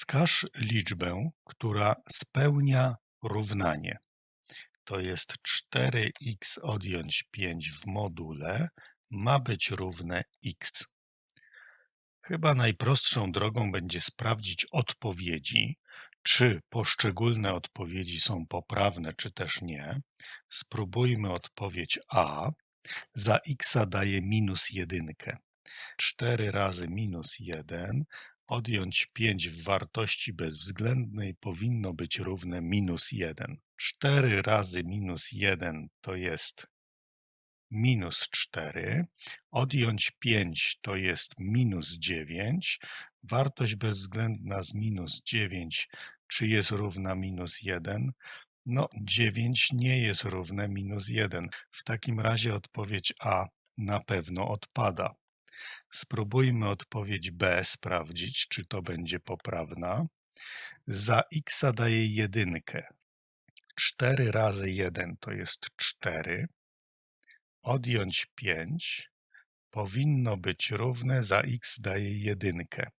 Wskaż liczbę, która spełnia równanie. To jest 4x odjąć 5 w module ma być równe x. Chyba najprostszą drogą będzie sprawdzić odpowiedzi, czy poszczególne odpowiedzi są poprawne, czy też nie. Spróbujmy odpowiedź A. Za x daje minus jedynkę. 4 razy minus 1 odjąć 5 w wartości bezwzględnej powinno być równe minus 1. 4 razy minus 1 to jest minus 4, odjąć 5 to jest minus 9, wartość bezwzględna z minus 9, czy jest równa minus 1? No, 9 nie jest równe minus 1. W takim razie odpowiedź A na pewno odpada. Spróbujmy odpowiedź B sprawdzić, czy to będzie poprawna. Za x daje jedynkę. 4 razy 1 to jest 4. Odjąć 5 powinno być równe za x daje jedynkę.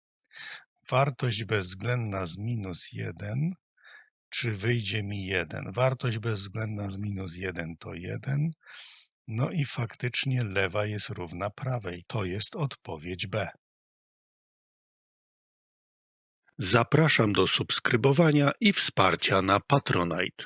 Wartość bezwzględna z minus 1, czy wyjdzie mi 1? Wartość bezwzględna z minus 1 to 1. No i faktycznie lewa jest równa prawej. To jest odpowiedź B. Zapraszam do subskrybowania i wsparcia na Patronite.